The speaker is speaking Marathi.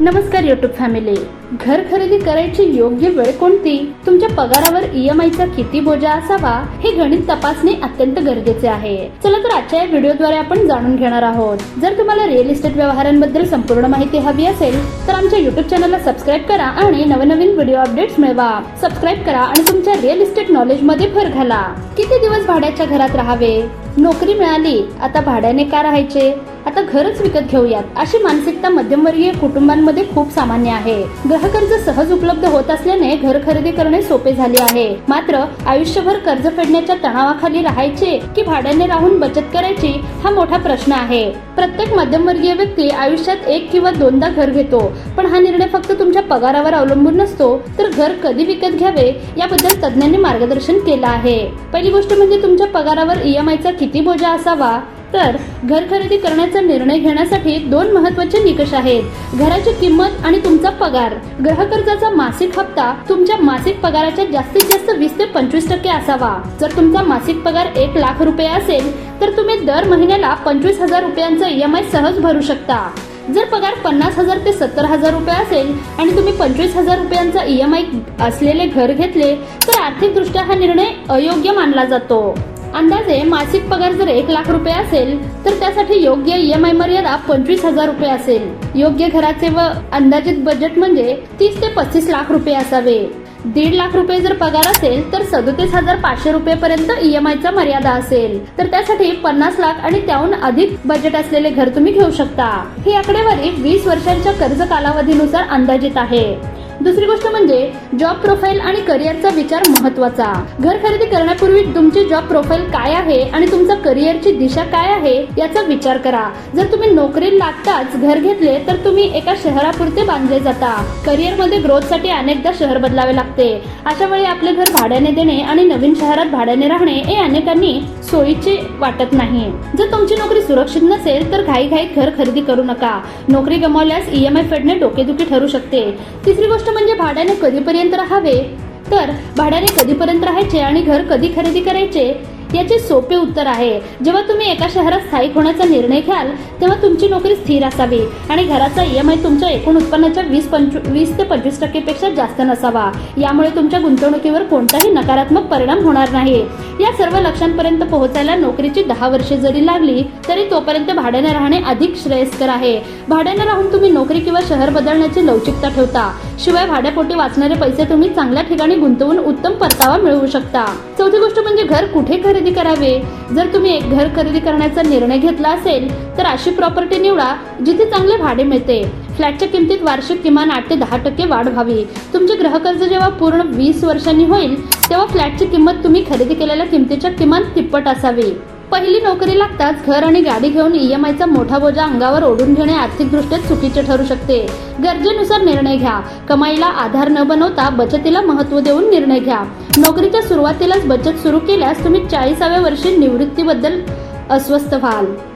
नमस्कार यूट्यूब फॅमिली घर खरेदी करायची योग्य वेळ कोणती? तुमच्या पगारावर ईएमआयचा किती बोजा असावा? हे गणित तपासणे अत्यंत गरजेचे आहे. चला तर आजच्या या व्हिडिओद्वारे आपण जाणून घेणार आहोत. जर तुम्हाला रिअल इस्टेट व्यवहारांबद्दल संपूर्ण माहिती हवी असेल तर आमच्या युट्यूब चॅनलला सबस्क्राईब करा आणि नवनवीन व्हिडिओ अपडेट्स मिळवा. सबस्क्राईब करा आणि तुमच्या रिअल इस्टेट नॉलेजमध्ये भर घाला. किती दिवस भाड्याच्या घरात राहावे? नोकरी मिळाली आता भाड्याने का राहायचे? आता घरच विकत घेऊयात अशी मानसिकता मध्यमवर्गीय कुटुंबांमध्ये खूप सामान्य आहे. गृहकर्ज सहज उपलब्ध होत असल्याने घर खरेदी करणे सोपे झाले आहे. मात्र आयुष्यभर कर्ज फेडण्याच्या तणावाखाली राहायचे की भाड्याने राहून बचत करायची हा मोठा प्रश्न आहे. प्रत्येक मध्यमवर्गीय व्यक्ती आयुष्यात एक किंवा दोनदा घर घेतो पण हा निर्णय फक्त तुमच्या पगारावर अवलंबून नसतो तर घर कधी विकत घ्यावे याबद्दल तज्ज्ञांनी मार्गदर्शन केलं आहे. पहिली गोष्ट म्हणजे तुमच्या पगारावर ई एम आयचा किती बोजा असावा? तर घर खरेदी करण्याचा निर्णय घेण्यासाठी दोन महत्त्वाचे निकष आहेत. घराची किंमत आणि तुमचा पगार. ग्रहकर्जाचा मासिक हप्ता तुमच्या मासिक पगाराच्या जास्तीत जास्त वीस ते पंचवीस टक्के असावा. जर तुमचा मासिक पगार एक लाख रुपये असेल तर तुम्ही दर महिन्याला पंचवीस हजार रुपयांचा आय सहज भरू शकता. जर पगार पन्नास हजार ते सत्तर हजार रुपये असेल आणि तुम्ही पंचवीस हजार रुपयांचा आय असलेले घर घेतले तर आर्थिकदृष्ट्या हा निर्णय अयोग्य मानला जातो. अंदाजे मासिक पगार जर एक लाख रुपये असेल तर त्यासाठी योग्य ईएमआय मर्यादा पंचवीस हजार रुपये असेल. योग्य घराचे व अंदाजित बजेट म्हणजे तीस ते पस्तीस लाख रुपये असावे. दीड लाख रुपये जर पगार असेल तर सदोतीस हजार पाचशे रुपये पर्यंत ईएमआय चा मर्यादा असेल. तर त्यासाठी पन्नास लाख आणि त्याहून अधिक बजेट असलेले घर तुम्ही घेऊ शकता. ही आकडेवारी वीस वर्षांच्या कर्ज कालावधीनुसार अंदाजित आहे. दुसरी गोष्ट म्हणजे जॉब प्रोफाईल आणि करिअरचा विचार महत्त्वाचा. घर खरेदी करण्यापूर्वी तुमची जॉब प्रोफाईल काय आहे आणि तुमचा करिअरची दिशा काय आहे याचा विचार करा. जर तुम्ही नोकरी लागताच घर घेतले तर तुम्ही एका शहरापुरते बांधले जाता. करिअरमध्ये ग्रोथसाठी अनेकदा शहर बदलावे लागते. अशा वेळी आपले घर भाड्याने देणे आणि नवीन शहरात भाड्याने राहणे हे अनेकांनी सोयीचे वाटत नाही. जर तुमची नोकरी सुरक्षित नसेल तर घाईघाईत घर खरेदी करू नका. नोकरी गमावल्यास ईएमआय फेडणे डोकेदुखी ठरू शकते. तिसरी गोष्ट म्हणजे भाड्याने कधीपर्यंत राहावे? तर भाड्याने कधीपर्यंत राहायचे आणि घर कधी खरेदी करायचे? याचे सोपे उत्तर आहे. जेव्हा तुम्ही एका शहरात स्थायिक होण्याचा निर्णय घ्याल तेव्हा तुमची नोकरी स्थिर असावी आणि घराचा ई एम आय तुमच्या एकूण उत्पन्नाच्या वीस पंचवी वीस ते पंचवीस टक्केपेक्षा जास्त नसावा. यामुळे तुमच्या गुंतवणुकीवर कोणताही नकारात्मक परिणाम होणार नाही. या सर्व लक्षांपर्यंत पोहोचायला नोकरीची दहा वर्षे जरी लागली तरी तोपर्यंत भाड्याने राहणे अधिक श्रेयस्कर आहे. भाड्याने राहून तुम्ही नोकरी किंवा शहर बदलण्याची लवचिकता ठेवता. शिवाय भाड्यापोटी वाचणारे पैसे तुम्ही चांगल्या ठिकाणी गुंतवून उत्तम परतावा मिळवू शकता. चौथी गोष्ट म्हणजे घर कुठे खरेदी करावे? जर तुम्ही एक घर खरेदी करण्याचा निर्णय घेतला असेल तर अशी प्रॉपर्टी निवडा जिथे चांगले भाडे मिळते. फ्लॅटच्या किमतीत वार्षिक किमान आठ ते दहा टक्के वाढ व्हावी. तुमचे गृहकर्ज जेव्हा पूर्ण वीस वर्षांनी होईल तेव्हा फ्लॅटची किंमत तुम्ही खरेदी केलेल्या किमतीच्या किमान तिप्पट असावी. पहिली नोकरी लागताच घर आणि गाडी घेऊन ईएमआयचा मोठा बोजा अंगावर ओढून घेणे आर्थिकदृष्ट्या चुकीचे ठरू शकते. गरजेनुसार निर्णय घ्या. कमाईला आधार न बनवता बचतीला महत्त्व देऊन निर्णय घ्या. नोकरीच्या सुरुवातीलाच बचत सुरू केल्यास तुम्ही चाळीसाव्या वर्षी निवृत्तीबद्दल अस्वस्थ व्हाल.